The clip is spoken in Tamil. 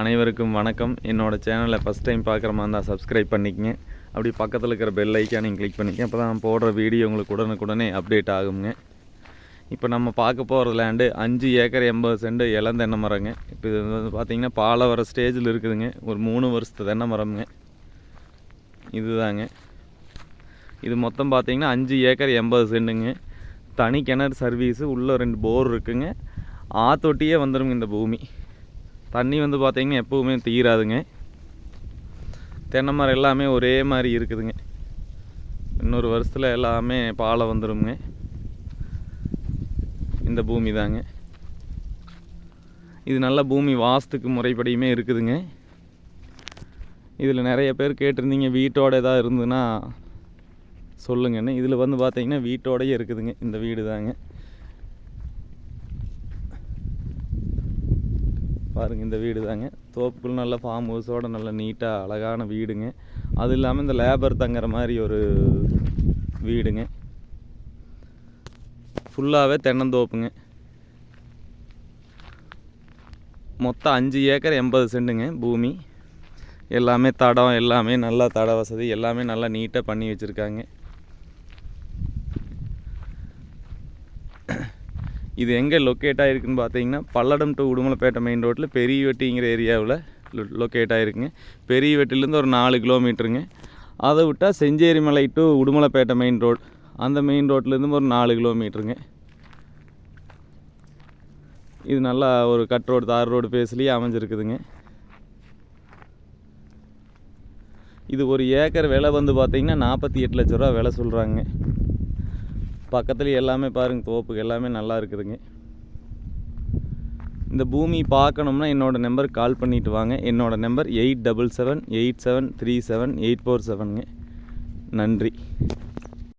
அனைவருக்கும் வணக்கம். என்னோட சேனலை ஃபஸ்ட் டைம் பார்க்குற மாதிரி இருந்தால் சப்ஸ்கிரைப் பண்ணிக்கங்க. அப்படி பக்கத்தில் இருக்கிற பெல் ஐக்கானையும் கிளிக் பண்ணிக்க அப்போ தான் போடுற வீடியோ உங்களுக்கு உடனுக்குடனே அப்டேட் ஆகுங்க. இப்போ நம்ம பார்க்க போகிற லேண்டு அஞ்சு ஏக்கர் எண்பது சென்ட் இளம் தென்னை மரங்க. இப்போ இது வந்து பார்த்திங்கன்னா பாலை வர ஸ்டேஜில் இருக்குதுங்க. ஒரு மூணு வருஷத்து தென்னை மரம்ங்க. இதுதாங்க. இது மொத்தம் பார்த்திங்கன்னா அஞ்சு ஏக்கர் எண்பது சென்ட்டுங்க தனி கிணறு சர்வீஸு உள்ளே ரெண்டு போர் இருக்குங்க. ஆத்தொட்டியே வந்துடுங்க இந்த பூமி. தண்ணி வந்து பார்த்திங்கன்னா எப்போவுமே தீராதுங்க. தென்னை மரம் எல்லாமே ஒரே மாதிரி இருக்குதுங்க. இன்னொரு வருஷத்தில் எல்லாமே பாலை வந்துடுங்க இந்த பூமி தாங்க. இது நல்ல பூமி வாஸ்துக்கு முறைப்படியுமே இருக்குதுங்க. இதில் நிறைய பேர் கேட்டிருந்தீங்க வீட்டோட ஏதாவது இருந்ததுன்னா சொல்லுங்கன்னு. இதில் வந்து பார்த்தீங்கன்னா வீட்டோடயே இருக்குதுங்க இந்த வீடு தாங்க. பாருங்க இந்த வீடு தாங்க. தோப்புக்குள்ள நல்ல ஃபார்ம் ஹவுஸோட நல்ல நீட்டாக அழகான வீடுங்க. அது இல்லாமல் இந்த லேபர் தங்குற மாதிரி ஒரு வீடுங்க. ஃபுல்லாகவே தென்னந்தோப்புங்க. மொத்தம் அஞ்சு ஏக்கர் எண்பது சென்ட்டுங்க பூமி. எல்லாமே தடம் எல்லாமே நல்லா தட வசதி எல்லாமே நல்லா நீட்டாக பண்ணி வச்சுருக்காங்க. இது எங்கே லொக்கேட் ஆகிருக்குன்னு பார்த்தீங்கன்னா பல்லடம் டு உடுமலைப்பேட்டை மெயின் ரோட்டில் பெரியவெட்டிங்கிற ஏரியாவில் லொக்கேட் ஆகிருக்குங்க பெரியவெட்டிலேருந்து ஒரு நாலு கிலோமீட்டருங்க அதை விட்டால் Chencheri Malai to Udumalaipettai main road அந்த மெயின் ரோட்லேருந்து ஒரு நாலு கிலோமீட்டருங்க இது நல்லா ஒரு கட் ரோடு தார் ரோடு பேஸ்லேயே அமைஞ்சிருக்குதுங்க. இது ஒரு ஏக்கர் விலை வந்து பார்த்தீங்கன்னா நாற்பத்தி எட்டு லட்ச ரூபா விலை சொல்கிறாங்க பக்கத்துலேயே எல்லாமே பாருங்கள் தோப்பு எல்லாமே நல்லா இருக்குதுங்க. இந்த பூமி பார்க்கணும்னா என்னோடய நம்பருக்கு கால் பண்ணிட்டு வாங்க. என்னோடய number eight double seven eight seven three seven eight four செவனுங்க நன்றி.